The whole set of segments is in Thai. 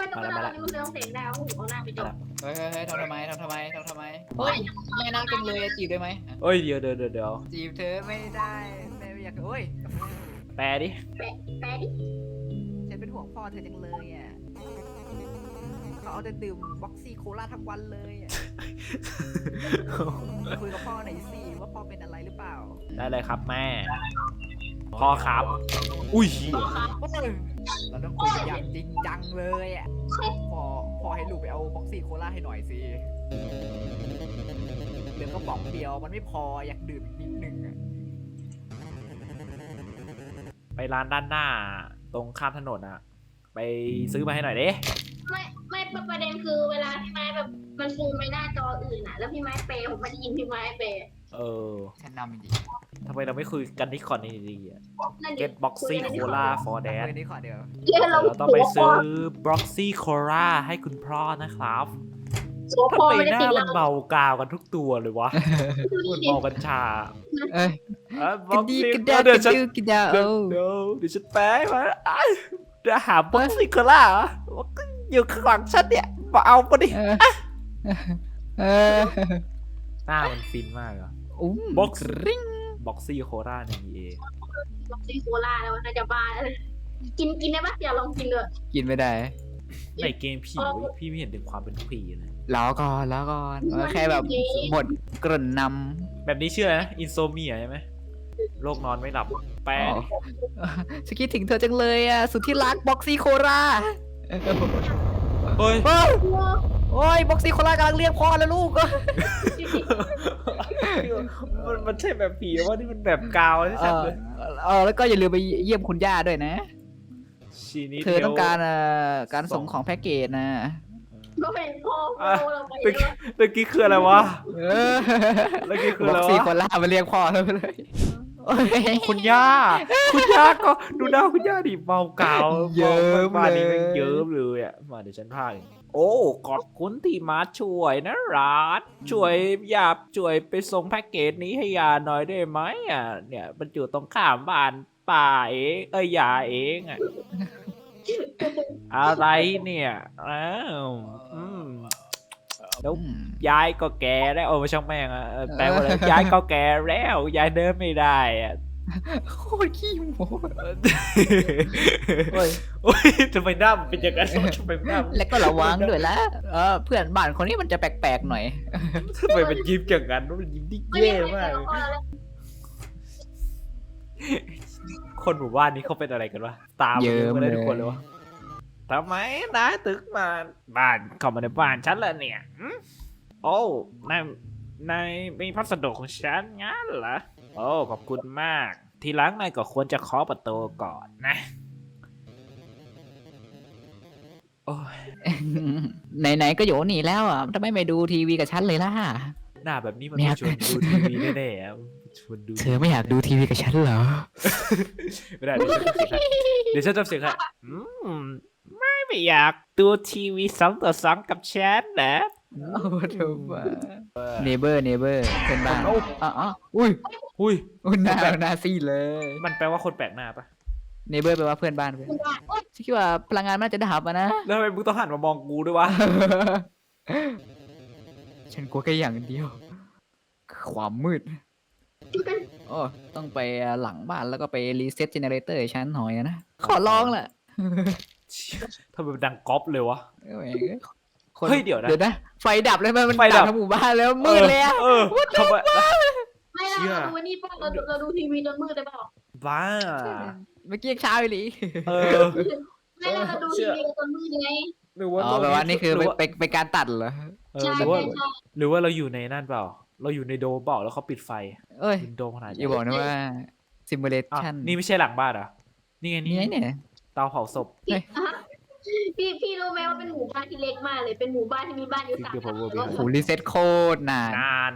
ไมต้องมาเราดูเรื่องเสียงดาวหูเอาหน้าไปจบเฮ้ยเฮ้ยเฮ้ยทำทำไมทำทำไมทำทำไมเฮ้ยไม่น่าจังเลยอะจีบได้ไหมเอ้ยเดี๋ยวเดี๋ยวเดี๋ยวเดี๋ยวจีบเธอไม่ได้แม่ไม่อยากเอ้ยแปลดิแปลดิฉันเป็นห่วงพ่อเธอจังเลยอะเขาเอาแต่ดื่มบ็อกซี่โคลาทั้งวันเลยอะคุยกับพ่อหน่อยสิว่าพ่อเป็นอะไรหรือเปล่า ได้เลยครับแม่ พ่อครับ อุ้ย เหี้ยเราต้องคุยกันอย่างจริงจังเลยอะพ่อพ่อให้ลูกไปเอาบ็อกซี่โคลาให้หน่อยสิเหลือก็บอกเดียวมันไม่พออยากดื่มอีกนิดนึงอะไปร้านด้านหน้า ตรงข้ามถนนอะไปซื้อมาให้หน่อยดิไม่ไม่ประเด็นคือเวลาพี่ไม้แบบมันซูมไปหน้าจออื่นอะ แล้วพี่ไม้เปย์ผมไม่ได้ยินพี่ไม้เปย์ เออฉันนำจริงทำไมเราไม่คุยกันที่คอนนี่ดีๆอะ นั่นดิ Get Boxy Cola for ๆ Dad คุยนี้ขอเดียวเดี๋ยวเราเราต้องไปซื้อ Boxy Cola ให้คุณพ่อนะครับโซทำพอไมไม่ได้หน้าติดมัเรานเบากาวกันทุกตัวเลยวะมันเบากัญชาเอ้ยเอ้ย กระดี Boxy กระดาเดี๋ยวกฉัระนดูกระดาเดี๋ยวโอ้เดี๋ยวเดี๋ยวฉันแปลให้มาอ้ายเดี๋ยวหา Boxy Cola เหรอว่าก็อยู่ข้างหลังฉันเนี่ยมาเอาปะดิเออเออหน้ามันฟินมากอะอุ้ม Box ริง Boxy Cola ใน EA บ็อกซี่โคลาแล้วน่าจะบ้าแล้วกินกินได้ปะอย่าลองกินเลยกินไม่ได้ ในเกมผีเว้ยพี่ไม่เห็นถึงความเป็นผีเลยแล้วก่อนแล้วก่อนเออแค่แบบหมดเกริ่นนแบบนี้ชื่ออะไรนะอินโซเมียใช่ไหมโรคนอนไม่หลับแปลำอ๋อดิฉันคิดถึงเธอจังเลยอะ สุดที่รักบ็อกซี่โคราเฮ้ย โอ้ย โอ้ยบ็อกซี่โครากำลังเรียกพ่อแล้วลูกมันมันใช่แบบผีว่าที่มันแบบกาวใช่เอไหมอเออแล้วก็อย่าลืมไปเยี่ยมคุณย่าด้วยนะชีนิเธอต้องการเอ่อการส่งของแพ็กเกจนะก็เป็นพ่อเราไปเมื่อกี้เมื่อกี้คืออะไรวะเออเมื่อกี้คือบ็อะอกไรซี่วะโครามาเรียกพ่อแล้วเลยโอ้ย คุณย่า คุณย่าก็ดูหน้าคุณย่าดิเมากาวเยิ้มบ้านนี้เลยแมันเยิ้มเลยอะ มาเดี๋ยวฉันพากเองโอ้ขอบคุณที่มาช่วยนะร้านช่วยยาช่วยไปส่งแพ็กเกจนี้ให้ยาหน่อยได้ไหมอะ เนี่ยมันอยู่ตรงข้ามบ้านป่าเองเอ้ยยาเองอะ อะไรเนี่ยอ้าวอืม แล้วอืมยายก็แก่แล้วโอ้ไม่ช่างแม่งอะเออแปลว่าอะไรยายก็แก่แล้วยายเดินไม่ได้อะโคตรขี้โม้โอ้ยโอ้ยทำไมหน้ามันเป็นอย่างนั้นทำไมหน้ามันแล้วก็ระวังด้วยละเออเพื่อนบ้านคนนี้มันจะแปลกๆหน่อยทำไมมันยิ้มอย่างนั้นมันยิ้มที่ไม่เย่ได้มากแล้วก็แล้วคนหมู่บ้านนี้เขาเป็นอะไรกันวะตามเยิ้มมาได้ทุกเลยคนเลยวะ ทำไมนายตึกมาบ้านเข้ามาในบ้านฉันแล้วเนี่ยหึโอ้นายนายมีพัสดุของฉันงั้นเหรอ โอ้ ขอบคุณมาก ทีหลังนายก็ควรจะเคาะประตูก่อนนะ โอ้ยไหนๆก็อยู่นี่แล้วอะทำไมไม่ดูทีวีกับฉันเลยล่ะ หน้าแบบนี้มันเนี่ไม่ยชวนดูทีวีแน่ๆอะชวนดูเธอไม่อยากดูทีวีกับฉันเหรอ ไม่ได้เดี๋ยวฉันจำเสียงให้เดี๋ยวฉันจำเสียงให้อืม ไม่ไม่อยากดูทีวีสองต่อสองกับฉันนะโอ้ถูกว่าเนเบอร์เนเบอร์เพื่อนบ้านอ๋ออ๋ออุ้ยอุ้ยอุ้ยหน้าหน้าซีดเลยมันแปลว่าคนแปลกหน้าปะเนเบอร์แปลว่าเพื่อนบ้านเพื่อนคุณว่าโอ๊ยฉันคิดว่าพลังงานมันน่าจะดับอะนะแล้วทำไมมึงต้องหันมามองกูด้วยวะฉันกลัวแค่อย่างเดียว ความมืดโอ้ต้องไปหลังบ้านแล้วก็ไปรีเซ็ตเจเนเรเตอร์ฉันหน่อยนะ ขอร้องแหละ ทำไมมันดังก๊อปเลยวะเอ้ยคนเฮ้ยเดี๋ยวนะเดี๋ยวนะ ไฟดับเลยมันมันไฟดับทั้งหมู่บ้านแล้วมืดเลยอะเออทำไมไม่เราเราดูนี่ป่ะเราดูเราดูทีวีจนมืดเลยเปล่าบ้า เมื่อกี้ยังเช้าอยู่เลยเออ ไม่เราเราดูทีวีจนมืดไงหรือว่าอ๋อแปลว่านี่คือหรืเป็นว่าเป็นเป็นการตัดเหรอเออใช่หรือว่า ใช่ใช่หรือว่าเราอยู่ในนั่นเปล่า เราอยู่ในโดมเปล่าแล้วเขาปิดไฟเอ้ยเป็นโดมขนาดอย่าบอกนะว่าซิมูเลอะชันนี่ไม่ใช่หลังบ้านเหรอะนี่ไงนี่นี่ไงเนี่ยเตาเผาศพพี่พี่รู้ไหมว่าเป็นหมู่บ้านที่เล็กมากเลย เป็นหมู่บ้านที่มีบ้านอยู่สามหลังแล้วโอ้โหรีเซ็ตโคตรนาน นาน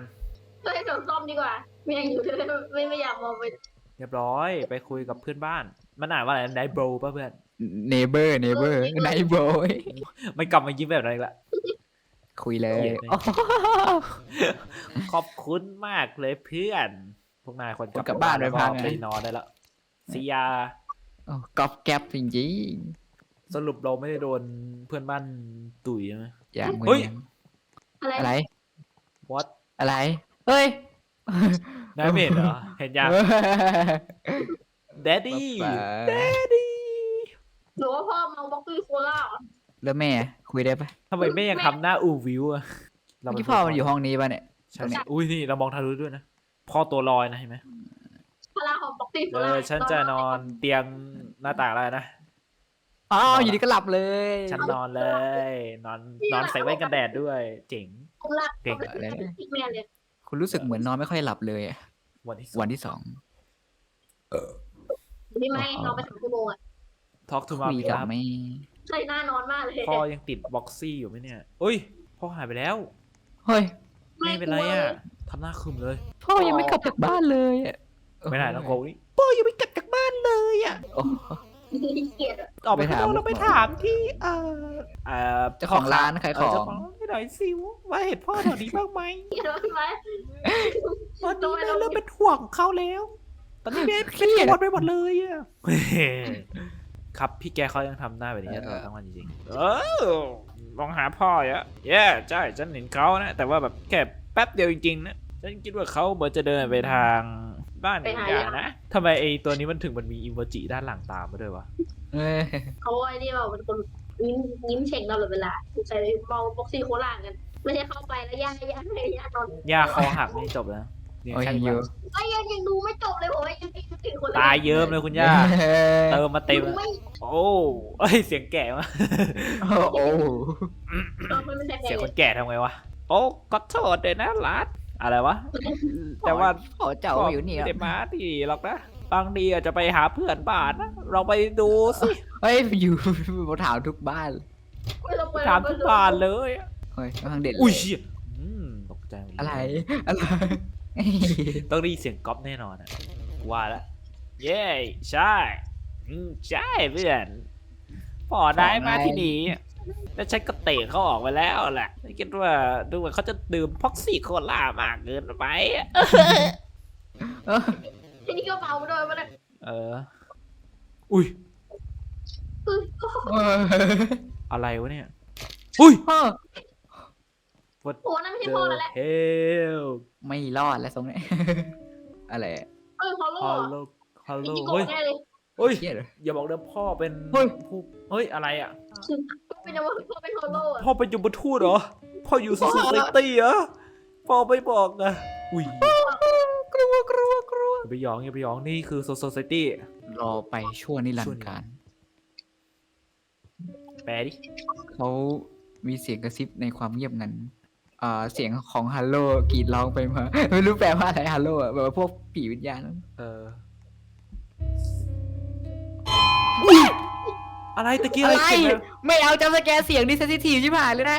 ก็ให้เราซ่อมดีกว่าไม่อยากอยู่เลยไม่ไม่อยากมองไปเรียบร้อย ไปคุยกับเพื่อนบ้าน มันอ่านว่าอะไรไนโบรป่ะเพื่อน เนเบอร์เนเบอร์ไนโบยมันกลับมายิ้มแบบนั้นอีกละคุยเลยเกลียดเลยโอ้โหขอบคุณมากเลยเพื่อน พวกนายคนกลับบ้านไปแล้วก็พักไงไปนอนได้แล้วซียา โอ้กอบแก๊บจริงสรุปเราไม่ได้โดนเพื่อนบ้านตุ๋ยใช่ไหมอย่างมืเฮ้ยอะไรอะไร what อะไร เฮ้ยนายไม่เห็นเหรอ เห็นยัง daddy ป๊า daddy หรือว่าพ่อเมาบ็อกกี้โคล่าเหรอแล้วแม่คุยได้ปะทำไมแม่ยังทำหน้าอูวิวอะเมื่อกี้พ่อมันอยู่ห้องนี้ปะเนี่ย ใช่อุ้ยนี่เรามองทะลุด้วยนะ พ่อตัวลอยนะเห็นไหมพ ลังของบ็อกกี้โคเอล่าอฉันจะนอนเตียงหน้าต่างอะไรนะ อ๋ออยู่ดีก็หลับเลยฉันนอนเลย นอนนอนใส่แว่นกันแดดด้วย เจ๋ง ผมรักเก่ง ผมรักพี่แม่เลยคุณรู้สึกเหมือนนอนไม่ค่อยหลับเลยอะวันที่วันที่สองพี่ไม้นอนไปสามชั่วโมงอะทอล์กทูมาคุยคกับรับไม่ใช่น่านอนมากเลยพ่อยังติดบ็อกซี่อยู่ไหมเนี่ยอุ้ยพ่อหายไปแล้ว เฮ้ย ไม่เป็นไรอะทำหน้าคึมเลย พ่อยังไม่กลับจากบ้านเลยอะ ไม่ได้ต้องโกนี่พ่อยังไม่กลับจากบ้านเลยอะโอ้เกลียดอะออกไปข้างนอกไปถามเราไปถามที่ เอ่อเอ่อเจ้าของร้านขายของเเจ้าของร้านให้หน่อยสิว่าเห็นพ่อแถวนี้บ้างไหมเกลียดพี่ไม้ตอนนี้แม่เริ่มเป็นห่วงเขาแล้ว ตอนนี้แม่เคเป็นรียดห่วงไปหมดเลยอะครับพี่แกเขายังทำหน้าแบบนี้เออทั้งวันจริงๆ เออมองหาพ่ออะแย่ใช่ฉันเห็นเขานะ แต่ว่าแบบแค่แป๊บเดียวจริงๆนะ ฉันคิดว่าเขาเหมือนจะเดินไปทาง บ้านอีกอย่างนะทำไมไอตัวนี้มันถึงมันมีอิโมจิด้านหลังตามมาด้วยวะเอ้ยเขาไอ้นี่แบบเป็นคนยิ้มยิ้มเฉ่งตลอดเวลาใส่เมาบ็อกซี่โคล่ากัน ไม่ใช่เข้าไปแล้วย่าย่าย่านอนย่าคอหักนี่จบแล้วเนี่ยโอ้ยแค่ยังนี้อยู่ไอ้ยังยังดูไม่จบเลยผมยังติดติดคนตายเยิ้มเลยคุณย่าเติมมาเต็มดูไม่โอ้เอ้ยเสียงแก่มากโอ้โหเออมันเป็นแค่เสียงคนแก่ทำไงวะโอ้ก็โทษเลยนะรัด อะไรวะ แต่ว่าขอเจ้าอยู่นี่ไม่อะได้มาที่หรอกนะบางทีอาจจะไปหาเพื่อนบ้านนะเราไปดูสิเฮ้ยอยู่มาถามทุกบ้านถามทุกบ้านเลยอะเฮ้ยกำลังเด็ดเลอุ้ยเชี่ยอืมตกใจหมดเลยอะไรอะไรต้องได้ยินเสียงก๊อปแน่นอนอะว่าละเย้ใช่อืมใช่เพื่อนพ่อได้มาที่นี่ แล้วฉันก็เตะเขาออกไปแล้วแหละไม่คิดว่าดูเหมือนเขาจะดื่มพ็อกซี่โคล่ามากเกินไปอะเออทีนี้ก็เมาด้วยมันเลยเออ อุ้ยเออเอออะไรวะเนี่ย อุ้ยเออ What โอ้นั่นไม่ใช่ the พ่อแล้วแหละ hell ไม่รอดแล้วทรงเนี้ยอะไรอะเออพอโล่ hello จ hello ริงๆโกเฮ้ยแน่เลย เฮ้ย เหี้ยเหรอ อย่าบอกนะพ่อเป็นเฮ้ย ผู้เฮ้ย อะไรอะ เป็นยังไงพ่อเป็นโฮโล่อะพ่อเป็นยมทูตเหรอ พ่ออยู่โซซายตี้เหรอ พ่อไม่บอกนะ อุ้ย กลัวกลัวกลัวอย่าไปหยองอย่าไปหยองนี่คือโซซายตี้รอไปชั่วนิรันดร์การแปลดิ เขามีเสียงกระซิบในความเงียบงันอ่าเสียงของฮัลโหลกรีดร้องไปมา ไม่รู้แปลว่าอะไรฮัลโหลอะแบบว่าพวกผีวิญญาณนั้นเออ อะไรตะกี้อะอะไรไรเสียงอะไรไม่เอาจำสแกนเสียงดิเซนซิทีฟชิบหายเลยนะ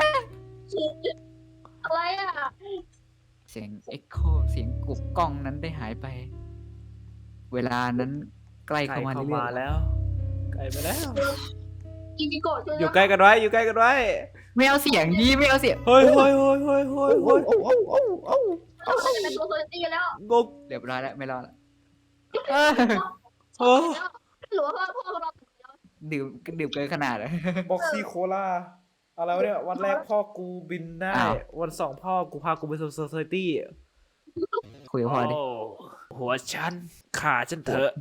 อะไรอะเสียงเอ็กโคเสียงกรุบกล้องนั้นได้หายไป เวลานั้นใกล้ใกล้เข้ามาเข้าเรื่มาอยๆแล้วใกล้ไปแล้วอิจิโกะใช่ไหมอยู่ใกล้กันไว้ อยู่ใกล้กันไว้ไม่เอาเสียงดีไม่เอาเสียงเฮ้ยเฮ้ยเฮ้ยเฮ้ยเฮ้ยเฮ้ยโอ้โอ้โอ้โอ้เราจะเป็นโซโซตี้แล้วงง เรียบร้อยแล้วไม่รอดแล้วเออ เออ หรือว่าพ่อพ่อเรา ดื่มดื่มเกินขนาดอะ บ็อกซี่โคลาอะไรวะเนี่ยวันแรกพ่อกูบินได้ อ้าว วันสองพ่อกูพากูไปโซซายตี้คุยกับพ่อดิ หัวฉันขาฉันเถอะ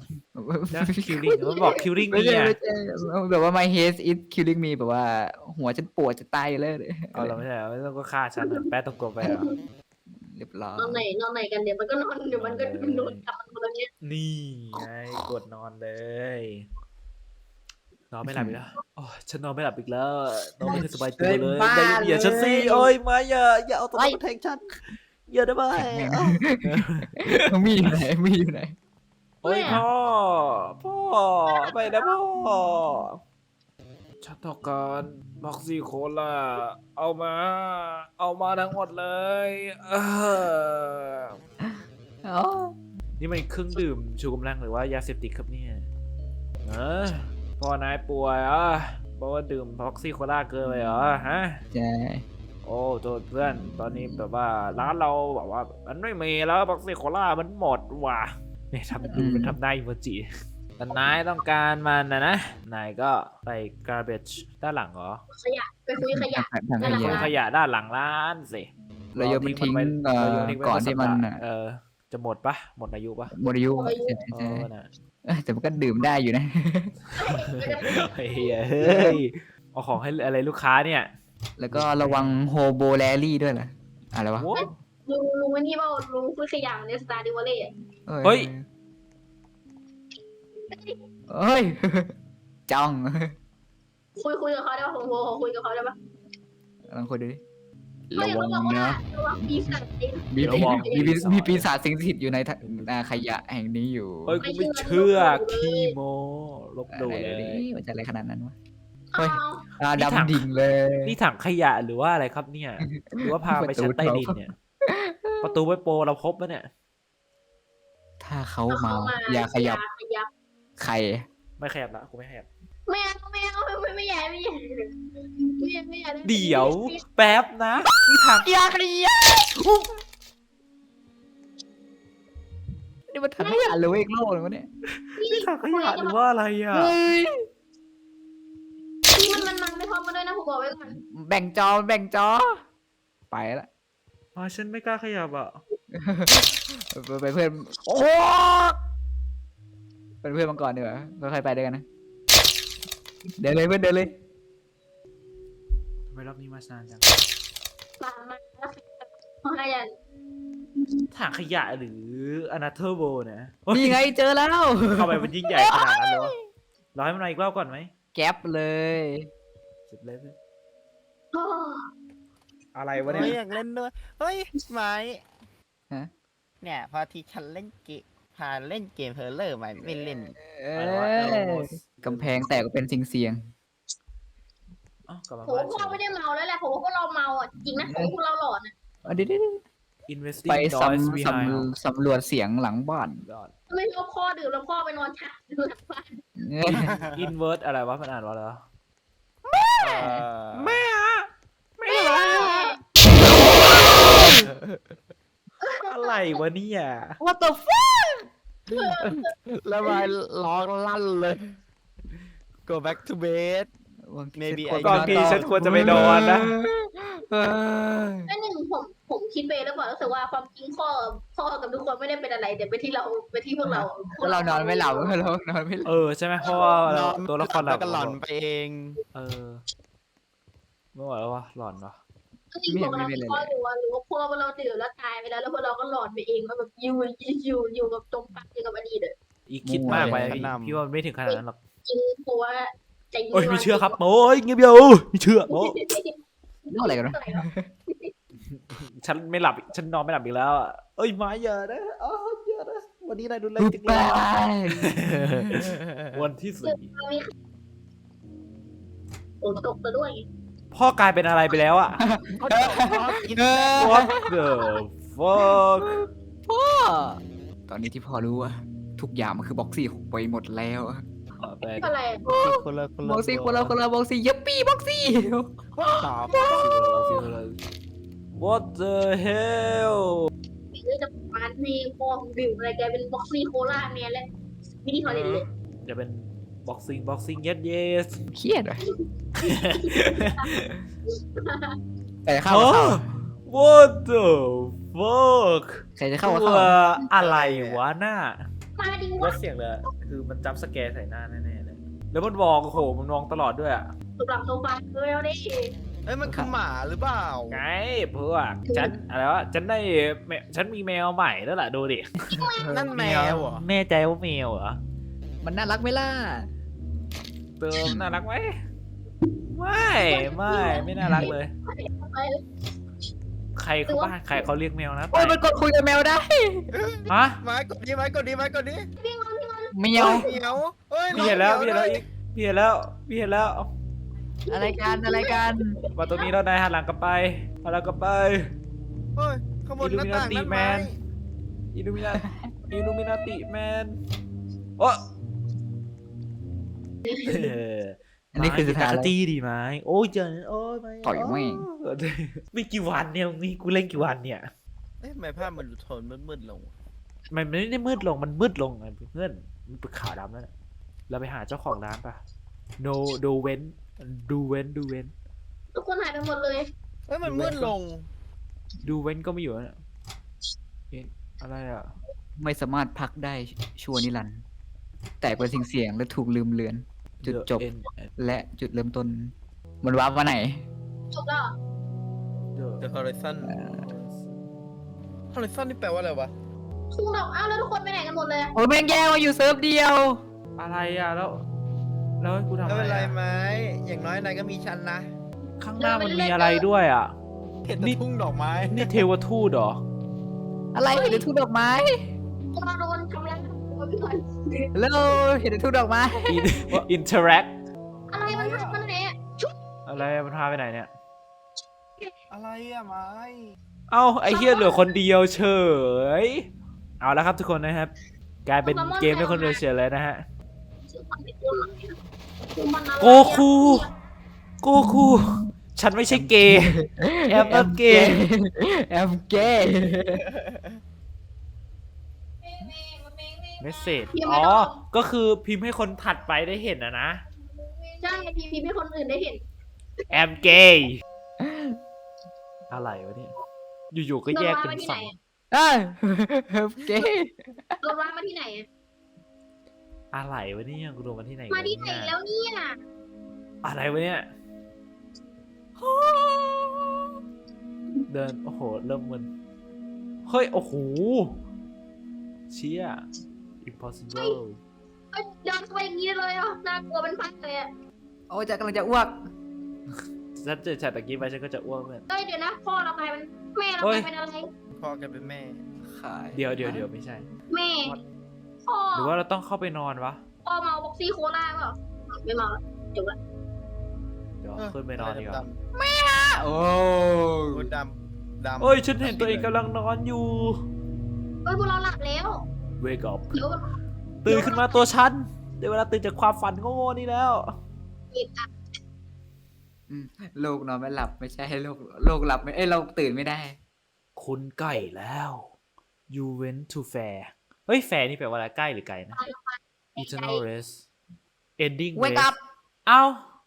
นะคิวริงมันบอกคิวริงไม่นี่ใช่ไงไม่ใช่แบบว่า my head is killing me แบบว่า หัวฉันปวดจะตายอยู่เลยเอาเราไม่ใช่เหรอไม่ต้องก็ฆ่าฉันเหรอแป๊ะตรงกลมไปเหรอเรียบร้อยนอนไหนนอนไหนกันเดี๋ยวมันก็นอนเดี๋ยวมันก็นอนกลับมันตรงนี้นี่ไงกดนอนเลย นอนไม่หลับอีกแล้วโอ้ยฉันนอนไม่หลับอีกแล้วนอนไม่ค่อยสบายตัวเลยได้อย่าฉันสิโอ้ยมาอย่าอย่าเอาตัวนั้นมาแทงฉันอย่าได้ไหมเอ้ามีอยู่ไหนมีอยู่ไหนโอ้ยพ่อพ่อไปนะพ่อฉันต้องการบ็อกซี่โคลาเอามา เอามาทั้งหมดเลยเอออ๋อนี่มันเครื่องดื่มชูกำลังหรือว่ายาเสพติดครับเนี่ยเออ พ่อนายป่วยเหรอะบอกว่าดื่มบ็อกซี่โคลาเกินไปเหรอฮะ ใช่โอ้โทษเพื่อน ตอนนี้แบบว่าร้านเราแบบว่า มันไม่มีแล้วบ็อกซี่โคลามันหมดว่ะเนี่ยทำดูมันทำหน้าอิโมจิแต่นายต้องการมันนะนะนายก็ไป garbage ด้านหลังเหรอขยะไปคุยขยะทางขนั่นแหละทิ้งยะขยะด้านหลังร้านสิเราโยนไปทิ้งไว้เอ่อเราโยทิ้งไว้ก่อนที่มันสัปดาน่ะห์เออ จะหมดปะหมดอายุปะหมดอายุเออน่ะเออแต่มันก็ดื่มได้อยู่นะ เฮ้ยเฮ้ยเอาของให้อะไรลูกค้าเนี่ยแล้วก็ระวังโฮโบแลรี่ด้วยล่ะอะไรวะโอ้ลุงลุงวันนี้ว่าลุงคุยขยะในสตาร์ดิวเล่เฮ้ย เฮ้ย จ้องคุยคุยกับเขาได้ป่ะผมขอคุยกับเขาได้ป่ะลองคุยดูดิเฮ้ ระยวัเขางบอกว่านะ ระวังปีศาจเองมีระวัง มีปีปีศาจมีปีศาจสิงสถิตอยู่ในทะอ่าขยะแห่งนี้อยู่เฮ้ยกูไม่เชื่อขี้โมลบอะดูไรเลดิยมันจะอะไรขนาดนั้นวะเอาอ่านี่ถัง ดำดิ่งเลยนี่ถังขยะหรือว่าอะไรครับเนี่ย หรือว่าพาไปชั้นใต้ดินเนี่ย ประตูไว้โปรเราพบปะเนี่ย ถ้าเขาเอามา เข้ามาอย่าขยับ ขยับ ใคร ไม่ขยับละกูไม่ขยับ ไม่เอาไม่เอาไม่ไม่ใหญ่ไม่ใหญ่ไม่ใหญ่ไม่ใหญ่เดี๋ยวแป๊บนะนี่ถังอย่าขยับนี่มันถังขยะหรือว่าอีกโลกหนึงวะเนี่ยนี่ถังขยะหรือว่าอะไรอะเฮ้ยนี่มันมันมันไม่พร้อมกันด้วยนะผมบอกไว้ก่อนแบ่งจอแบ่งจอ ไปละอ๋อฉันไม่กล้าขยับอะไปไปเพื่อนโอ้เป็นเพื่อนมังกรดีกว่าค่อยๆไปด้วยกันนะ เดินเลยเพื่อนเดินเลยทำไมรอบนี้มาช้าจังมามาแล้วขยันถังขยะหรืออนาเธอร์โบนะโอ๊ยนี่ไงเจอแล้วทำไมมันยิ่งใหญ่ขนาดนั้นเลยวะรอให้มันมาอีกรอบก่อนไหมแก๊ปเลยสุดเลยเพื่อนโอ้อะไรวะเฮ้ยเนี่ยอยากเล่นด้วย เฮ้ยไม้ฮะ เนี่ย พอที่ฉันเล่นเกมพาเล่นเกมเพลเลอร์มาไม่เล่น เออะไรวะอ กำแพงแตกก็เป็นสิงเสียงเอ้ากลับมาผมบ้านว่าพวกเราไม่ได้เมาแล้วแหละผมว่าพวกเราเมาอะจริงนะผมว่าพวกเราหลอนอะๆเอาเดี๋ยวๆอินเวสๆติ้ไปงดอยส์สำบีสไฮำสำรวจเสียงหลังบ้านไม่รู้พ่อดื่มแล้วพ่อไปนอนชักดูหลังบ้านอินเวอร์สอะไรวะมันอ่านว่าอะไรวะเออไม่อะไม่อะไรอะไรวะเนี่ย What the fuck แล้วไม้ร้องลั่นเลย go back to bed Maybe I ก่อนที่ฉันควรจะไปนอนนะเออแค่หนึ่งผมผมคิดไปแล้วบอกรู้สึกว่าความจริงพ่อพ่อกับทุกคนไม่ได้เป็นอะไรแต่เป็นที่เราเป็นที่พวกเราก็เรานอนไม่หลับเรานอนไม่หลับเออใช่ไหมเพราะว่าเรานอนตัวละครเราแล้วก็หลอนไปเอง เออไม่ไหวแล้ววะหลอนวะจริงๆพวกเราพ่อหรือว่าหรือว่าพวกเราดื่มแล้วตายไปแล้วแล้วพวกเราก็หลอนไปเองว่าแบบอยู่อยู่อยู่กับจมปักอยู่กับอดีตเลยอีกคิดมากไปพี่พี่ว่ามันไม่ถึงขนาดนั้นหรอก จริงเพราะว่าใจโอ้ยไม่เชื่อครับโอ้ยเงียบเดียวไม่เชื่อโอ้เรื่องอะไรกันวะฉันไม่หลับฉันนอนไม่หลับอีกแล้วอะเอ้ยมาอย่านะอ๋ออย่านะวันนี้นายดูแลกูจริงไปเลยวันที่สี่โอ้ตกไปด้วยพ่อกลายเป็นอะไรไปแล้วอะเขาจะร้องกิน What the fuck พ่อ ตอนนี้ที่พ่อรู้ว่าทุกอย่างมันคือบ็อกซี่ไปหมดแล้วอะ แปลดิอะไรคนละคนบ็ละอกซี่คนละคนละบ็อกซี่ยัปปี้บ็อกซี่ตอบ What the hell เรื่องจะปานในมองดื่มอะไรแกเป็นบ็อกซี่โคลาเนี่ยแหละมินิทอร์เรนเลยจะเป็น boxing boxing yes yes เครียดว่ะใครจะเข้าก็เข้า What the fuck ใครจะเข้าตัก็เข้าวอะไรวะหน้ามาดิลวะดเสียงเลยอะคือมันจับสแกร์ใส่หน้าแน่ๆเลย แล้วมันมองโอ้โหมันมองตลอดด้วยอะสุดหลังโซฟาเลยเอาดิเอ้ยมันคือหมาหรือเปล่าไงพวกฉันอะไรวะฉันได้แมฉันมีแมวใหม่แล้วล่ะดูดินั่นแมวเหรอแน่ใจว่าแมวเหรอมันน่ารักไหมล่ะเติมน่ารักไหมไม่ไม่ไม่น่ารักเลยไปใครเขาบ้านใครเขาเลี้ยงแมวนะโอ้ยมันกดคุยกับแมวได้ฮะไม้กดดีไม้กดดีไม้กดดี เมียวเหมียวเอ้ยพี่เห็นแล้วองพี่เห็นแล้วอีกพี่เห็นแล้วพี่เห็นแล้วอะไรกันอะไรกันมาตรงนี้แล้วนายหันหลังกลับไปหันหลังกลับไป เฮ้ยขบวนหน้าต่างนั่น Illuminati ไม้ man อิลูมินาอิลูมินาติแมนโอ้อันนี้คือสุดท้ายไม้แล้วจี้ดีไหมโอ้ยเจอโอ้ยไม่ต่อยแม่งเออมีกี่วันเนี่ยมีกูเล่นกี่วันเนี่ย เอ้ยทำไมภาพมันดูโทนมืดๆลง มันไม่ได้มืดลงมันมืดลงไงเพื่อน มันเป็นขาวดำแล้วน่ะเราไปหาเจ้าของร้านปะ no ดูเว้นดูเว้นดูเว้นทุกคนหายไปหมดเลยเฮ้ยมันมืดลงดูเว้นก็ไม่อยู่แล้วเนี่ยเอ๊ะอะไรอะ ไม่สามารถพักได้ชั่วนิรันดร์แต่เป็นสิ่งเสียงและถูกลืมเลือน จุด The จบ end และจุดเริ่มต้น มันว้าร์ปมาไหน จบแล้วเหรอ The The Horizon Horizon นี่แปลว่าอะไรวะ ทุ่งดอกอ้าวแล้วทุกคนไปไหนกันหมดเลยโอ้ยแม่งแย่มาอยู่เซิร์ฟเดียว อะไรอะแล้ว แล้วให้กูทำไม่อะไรเป็นไรอะไหมอย่างน้อยนายก็มีฉันนะ ข้างหน้ามันมีอะไรด้วยอะ เห็นนี่แต่ทุ่งดอกไม้นี่เทวทูตเหรอ อะไรเห็นแต่ทุ่งดอกไม้เราโดนทำร้ายเราพี่ก่อนแล้วเห็นแต่ทุ่งดอกไม้ อินเทอร์แอคอะไรมันทำมันเนี่ยอะไรอะมันพาไปไหนเนี่ย อะไรอะไม้เอ้าไอเฮียเหลือคนเดียวเฉย เอาแล้วครับทุกคนนะครับ กลายเป็นเกมให้คนเดียวเฉยเลยนะฮะโกคูโกคูฉันไม่ใช่เกย์แอม not gay แอมเกย์เมสเซจอ๋อ ก็คือพิมพ์ให้คนถัดไปได้เห็นนะนะใช่พีพีให้คนอื่นได้เห็น แอมเกย์อะไรวะเนี่ย อยู่ๆก็แยกเป็นสอง อะแอมเกย์โดนว่ามาที่ไหนอะอะไรวะเนี่ยกูโดนมาที่ไหนมาที่ไหนเยแล้วเนี่ย อะไรวะเนี่ยเดินโอ้โหเริ่มมึนเฮ้ยโอ้โหเชี่ย impossible เอ้ยเดินเข้าไปอย่างนี้เลยเหรอะน่ากลัวเป็นพันเลยอะโอ้ยจะกำลังจะอ้วกถ้าเจอฉากตะกี้ไปฉันก็จะอ้วกเหมือนเอ้ยเดี๋ยวนะพ่อเรากลายเป็นแม่เราเฮ้กลายยเป็นอะไร พ่อแกเป็นแม่ ขายเดี๋ยวเดี๋ยวเดี๋ยวไม่ใช่ แม่พ่อหรือว่าเราต้องเข้าไปนอนวะพ่อเมาบ็อกซี่โคลาเปล่าไม่เมาแล้วจบละเดี๋ยวเออขึ้นไปนอนดีกว่าดโอ้ำๆดำดำเอ้ยฉันเห็นตัวเองกำลังนอนอยู่ เอ้ยพวกเราหลับแล้ว wake up เดี๋ยวตื่นขึ้นมาตัวฉันเดี๋ยวเวลาตื่นจากความฝันโง่ๆนี่แล้วอีกอะอืมโลกนอนไม่หลับไม่ใช่โลกโลกหลับไม่เอ้ยโลกตื่นไม่ได้ คุณใกล้แล้ว you went to fair เฮ้ย fair นี่แปลว่าอะไรใกล้หรือไกลนะ eternal rest ending Wake rest up เอ้า